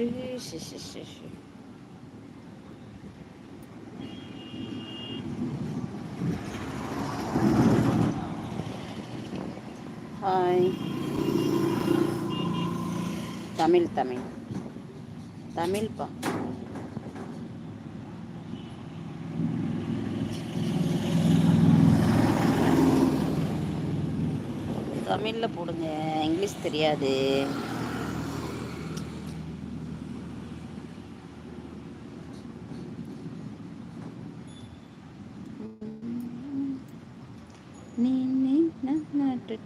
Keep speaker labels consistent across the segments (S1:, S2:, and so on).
S1: 是是是是是。ஹாய் தமிழ் தமிழ் தமிழ்ப்பா தமிழில் போடுங்க இங்கிலீஷ் தெரியாது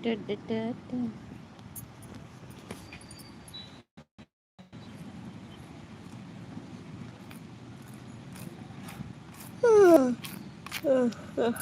S1: da, da, da, da. Ugh. Ugh. Ugh.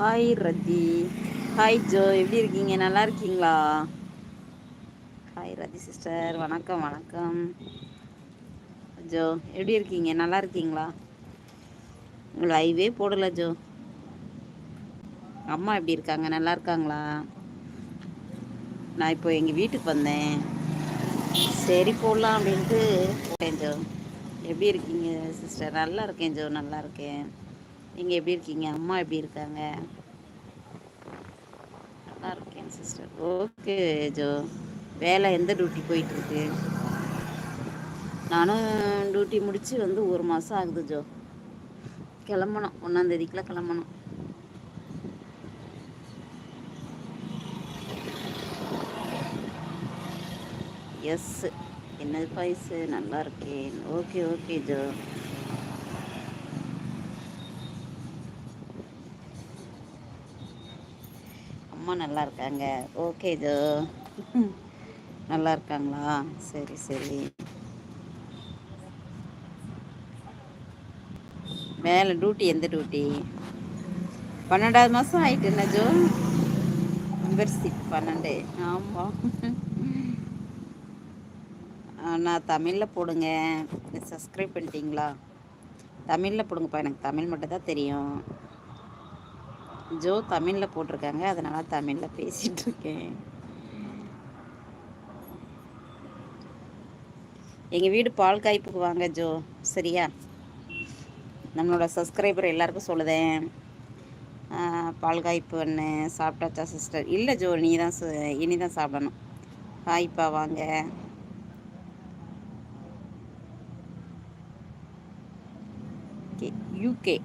S1: Hi Rathi hi Jo எப்படி இருக்கீங்க நல்லா இருக்கீங்களா ஹாய் ரதி சிஸ்டர் வணக்கம் வணக்கம் ஜோ எப்படி இருக்கீங்க நல்லா இருக்கீங்களா லைவே போடல ஜோ அம்மா எப்படி இருக்காங்க நல்லா இருக்காங்களா நான் இப்போ எங்கள் வீட்டுக்கு வந்தேன் சரி போடலாம் அப்படின்ட்டு போட்டேன் ஜோ எப்படி இருக்கீங்க சிஸ்டர் நல்லா இருக்கேன் ஜோ நல்லா இருக்கேன் நீங்கள் எப்படி இருக்கீங்க அம்மா எப்படி இருக்காங்க நல்லா இருக்கேன் சிஸ்டர் ஓகே ஜோ வேலை எந்த டியூட்டி போயிட்டு இருக்கு நானும் டியூட்டி முடித்து வந்து ஒரு மாதம் ஆகுது ஜோ கிளம்பணும் ஒன்றாந்தேதிக்குள்ளே கிளம்பணும் எஸ் என்ன பாய்ஸ் நல்லா இருக்கேன் ஓகே ஓகே ஜோ அம்மா நல்லா இருக்காங்க ஓகே ஜோ நல்லா இருக்காங்களா சரி சரி மேலே டியூட்டி எந்த டியூட்டி பன்னெண்டாவது மாதம் ஆயிட்டு என்ன ஜோ மெம்பர்ஷிப் பன்னெண்டு ஆமாம் நான் தமிழில் போடுங்க சப்ஸ்கிரைப் பண்ணிட்டீங்களா தமிழில் போடுங்கப்பா எனக்கு தமிழ் மட்டும் தான் தெரியும் ஜோ தமிழில் போட்டிருக்காங்க அதனால் தமிழில் பேசிகிட்ருக்கேன் எங்கள் வீடு பால் காய்ப்புக்கு வாங்க ஜோ சரியா நம்மளோட சப்ஸ்கிரைபர் எல்லாருக்கும் சொல்லுதேன் பால் காய்ப்பு ஒன்று சாப்பிட்டாச்சா சிஸ்டர் இல்லை ஜோ நீ தான் இனி தான் சாப்பிடணும் காய்ப்பா வாங்க யூகே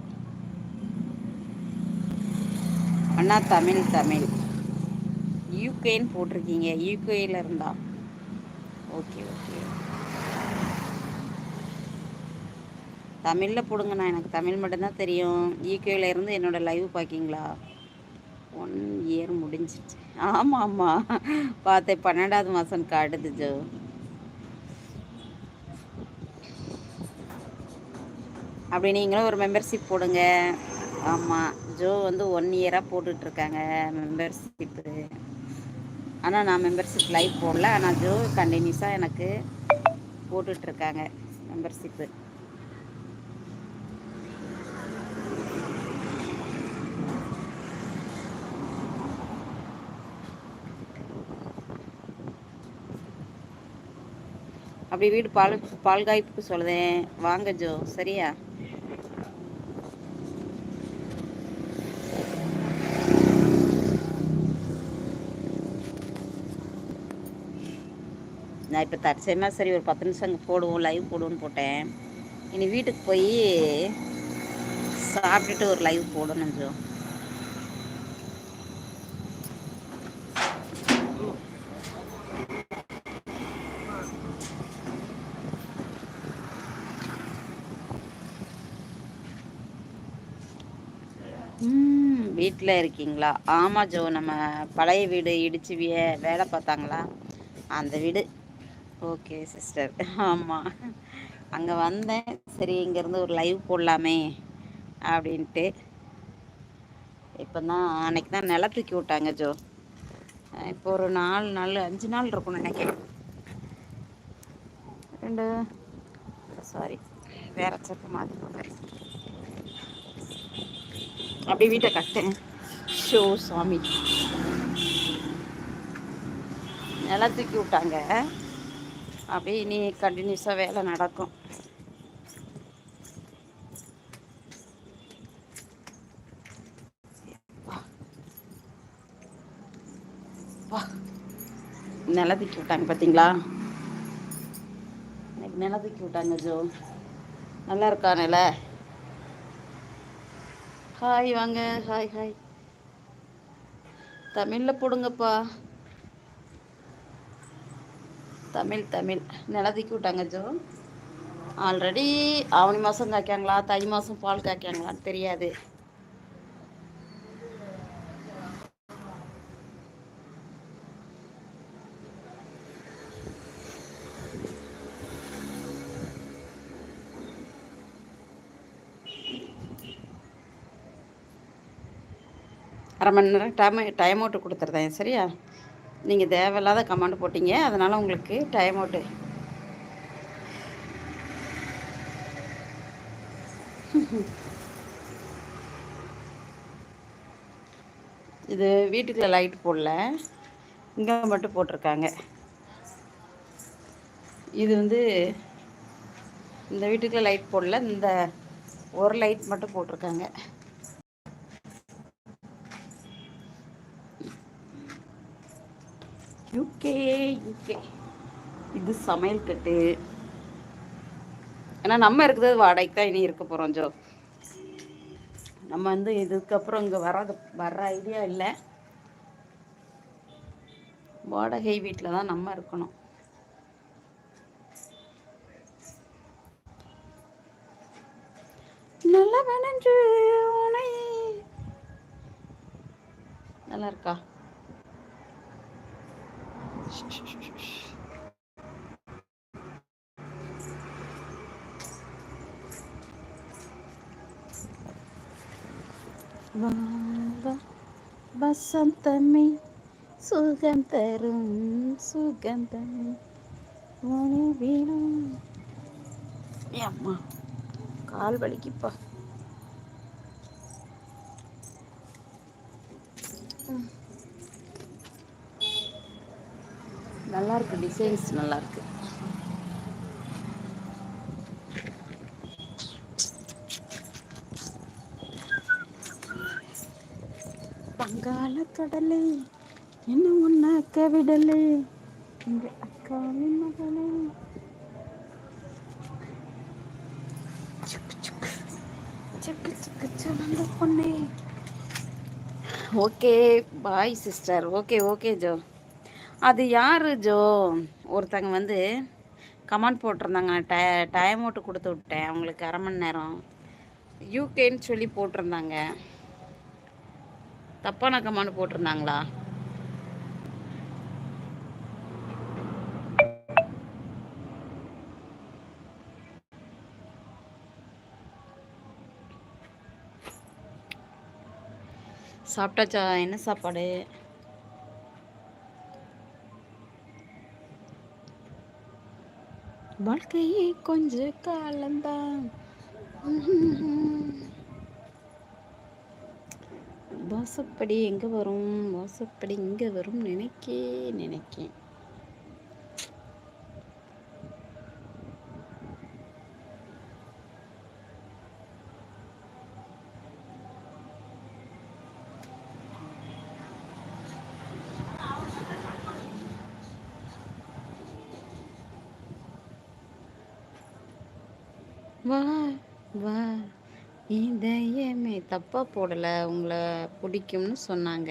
S1: அண்ணா தமிழ் தமிழ் யூகேன்னு போட்டிருக்கீங்க யூகேயில் இருந்தா ஓகே ஓகே தமிழில் போடுங்கண்ணா எனக்கு தமிழ் மட்டும்தான் தெரியும் யூகேயில் இருந்து என்னோடய லைவ் பார்க்கிங்களா ஒன் இயர் முடிஞ்சிச்சு ஆமாம் ஆமாம் பார்த்தேன் பன்னெண்டாவது மாதம் காட்டுது ஜோ அப்படி நீங்களும் ஒரு மெம்பர்ஷிப் போடுங்க ஆமாம் ஜோ வந்து ஒன் இயராக போட்டுட்ருக்காங்க மெம்பர்ஷிப்பு ஆனால் நான் மெம்பர்ஷிப் லைவ் போடல ஆனால் ஜோ கண்டினியூஸாக எனக்கு போட்டுட்ருக்காங்க மெம்பர்ஷிப்பு அப்படி வீடு பால் பால்காய்ப்புக்கு சொல்லுதேன் வாங்க ஜோ சரியா நான் இப்போ தற்சயமாக சரி ஒரு பத்து நிமிஷம் அங்கே போடுவோம் லைவ் போடுவோன்னு போட்டேன் இனி வீட்டுக்கு போய் சாப்பிட்டுட்டு ஒரு லைவ் போடணும் ஜோ வீட்டில் இருக்கீங்களா ஆமாம் ஜோ நம்ம பழைய வீடு இடிச்சு வேலை பார்த்தாங்களா அந்த வீடு ஓகே சிஸ்டர் ஆமாம் அங்கே வந்தேன் சரி இங்கேருந்து ஒரு லைவ் போடலாமே அப்படின்ட்டு இப்போ தான் அன்னைக்கு தான் நிலத்துக்கு விட்டாங்க ஜோ இப்போ ஒரு நாலு நாள் அஞ்சு நாள் இருக்கும்னு நினைக்கிறேன் ரெண்டு சாரி வேற செப்பு மாதிரி அப்படி வீட்டை கட்டேன் ஷோ சாமி நிலத்துக்கு விட்டாங்க அப்படியே இனி கண்டினியூஸாக வேலை நடக்கும் நிலத்துக்கு விட்டாங்க பார்த்தீங்களா இன்னைக்கு நிலத்துக்கு விட்டாங்க ஜோ நல்லா இருக்கா நில ஹாய் வாங்க ஹாய் ஹாய் தமிழில் போடுங்கப்பா தமிழ் தமிழ் தூக்கி விட்டாங்க ஜோ ஆல்ரெடி ஆவணி மாதம் காய்க்காங்களா தை மாதம் பால் காய்க்காங்களான்னு தெரியாது அரை மணி நேரம் டைம் டைம் அவுட்டு கொடுத்துருந்தேன் சரியா நீங்கள் தேவையில்லாத கமெண்ட் போட்டிங்க அதனால் உங்களுக்கு டைம் அவுட்டு இது வீட்டுக்குள்ள லைட் போடல இங்கே மட்டும் போட்டிருக்காங்க இது வந்து இந்த வீட்டுக்குள்ள லைட் போடல இந்த ஒரு லைட் மட்டும் போட்டிருக்காங்க யுகே யுகே இது சமையல் கட்டு ஏன்னா நம்ம இருக்கிறது வாடகைக்கு தான் இனி இருக்க போகிறோம் ஜோ நம்ம வந்து இதுக்கப்புறம் இங்கே வராது வர்ற ஐடியா இல்லை வாடகை வீட்டில் தான் நம்ம இருக்கணும் நல்லா வேணஞ்சு நல்லா இருக்கா வசந்தமே சுகம் தரும் சுகந்தம் அம்மா கால் வலிக்குப்பா ம் நல்லா இருக்கு டிசைன்ஸ் நல்லாயிருக்கு பங்காள கடலை என்ன ஒன்று அக்க விடலை இங்கே அக்காவின் மகளை சக்கு சக்கு சலந்த பொண்ணே okay bye sister okay okay Jo அது யார் ஜோ ஒருத்தங்க வந்து கமெண்ட் போட்டிருந்தாங்க டை டைம் அவுட்டு கொடுத்து விட்டேன் அவங்களுக்கு அரை மணி நேரம் யூகேன்னு சொல்லி போட்டிருந்தாங்க தப்பான கமெண்ட் போட்டிருந்தாங்களா சாப்பிட்டாச்சா என்ன சாப்பாடு வாழ்க்கையே கொஞ்ச காலம்தான் வாசப்படி எங்கே வரும் வாசப்படி இங்கே வரும் நினைக்கே நினைக்கேன் வா வா இதயமே தப்பாக போடலை உங்களை பிடிக்கும்னு சொன்னாங்க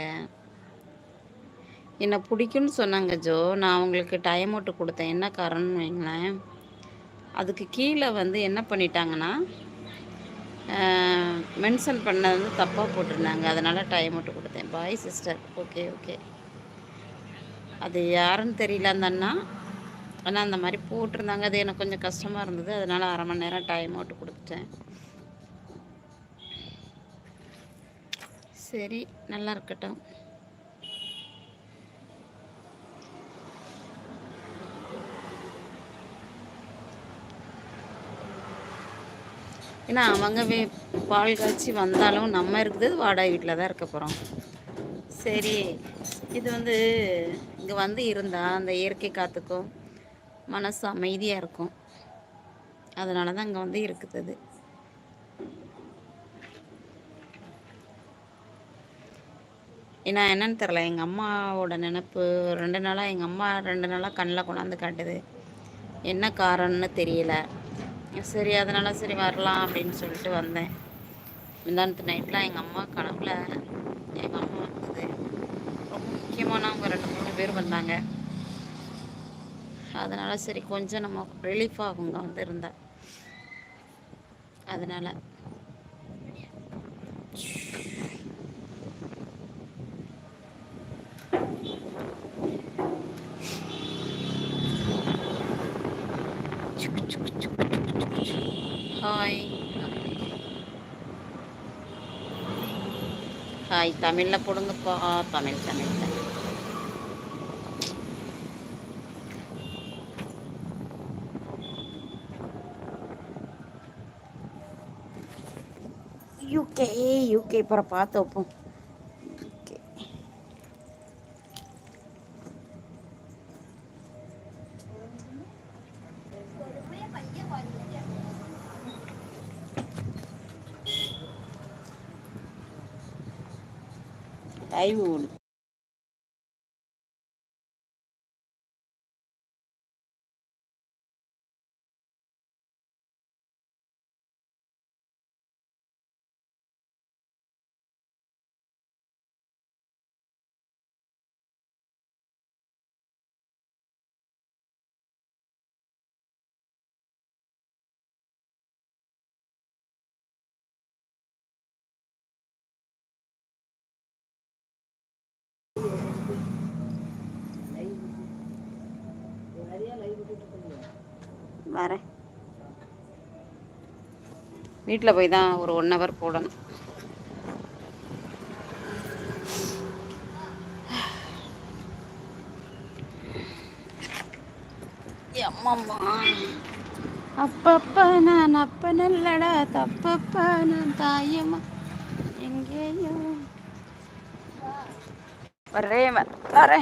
S1: என்னை பிடிக்கும்னு சொன்னாங்க ஜோ நான் உங்களுக்கு டைம் அவுட்டு கொடுத்தேன் என்ன காரணம்னு வைங்களேன் அதுக்கு கீழே வந்து என்ன பண்ணிட்டாங்கன்னா மென்ஷன் பண்ணது வந்து தப்பாக போட்டிருந்தாங்க அதனால் டைம் அவுட்டு கொடுத்தேன் பாய் சிஸ்டர் ஓகே ஓகே அது யாருன்னு தெரியல அந்த அண்ணா ஆனால் அந்த மாதிரி போட்டிருந்தாங்க அது எனக்கு கொஞ்சம் கஷ்டமாக இருந்தது அதனால் அரை மணி நேரம் டைம் அவுட்டு கொடுத்துட்டேன் சரி நல்லா இருக்கட்டும் ஏன்னா அவங்க பால் காய்ச்சி வந்தாலும் நம்ம இருக்குது வாடகை வீட்டில் தான் இருக்க போகிறோம் சரி இது வந்து இங்கே வந்து இருந்தால் அந்த இயற்கை காற்றுக்கும் மனசு அமைதியாக இருக்கும் அதனால தான் அங்கே வந்து இருக்குது அது ஏன்னா என்னன்னு தெரில எங்கள் அம்மாவோட நினப்பு ரெண்டு நாளாக எங்கள் அம்மா ரெண்டு நாளாக கண்ணில் கொண்டாந்து காட்டுது என்ன காரணம்னு தெரியல சரி அதனால் சரி வரலாம் அப்படின்னு சொல்லிட்டு வந்தேன் முந்தானத்து நைட்லாம் எங்கள் அம்மா கனவுல எங்கள் அம்மா வந்தது ரொம்ப முக்கியமானவங்க ரெண்டு மூணு பேர் வந்தாங்க அதனால் சரி கொஞ்சம் நம்ம ரிலீஃப் ஆகுங்க வந்து இருந்தால் அதனால் ஹாய் ஹாய் தமிழில் போடுங்கப்பா Tamil Tamil U K U K ಪರ ಪಾತೋಪು டைம் வரேன் வீட்டில் போய் தான் ஒரு ஒன் ஹவர் போடணும் அம்மம்மா அப்பப்ப நான் அப்ப நல்லடா தப்பப்ப நான் தாயம்மா எங்கேயோ बरे मतारे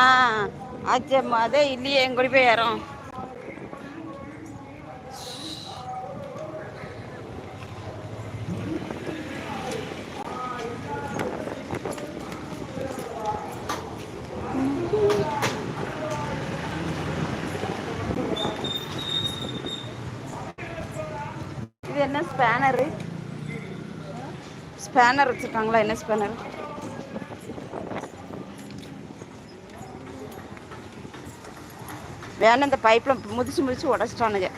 S1: ஆ ஆச்சம்மா அதே இல்லையே எங்கூடி போய் ஏறோம் இது என்ன ஸ்பேனரு ஸ்பேனர் வச்சிருக்காங்களா என்ன ஸ்பேனர் வேணும் இந்த பைப்பில் முதிச்சு முதிச்சு உடச்சிட்டானுங்க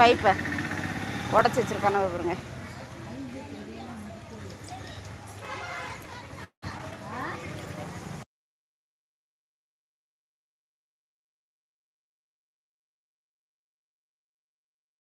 S1: பைப்பை உடச்சி வச்சுருக்கானுங்க பாருங்க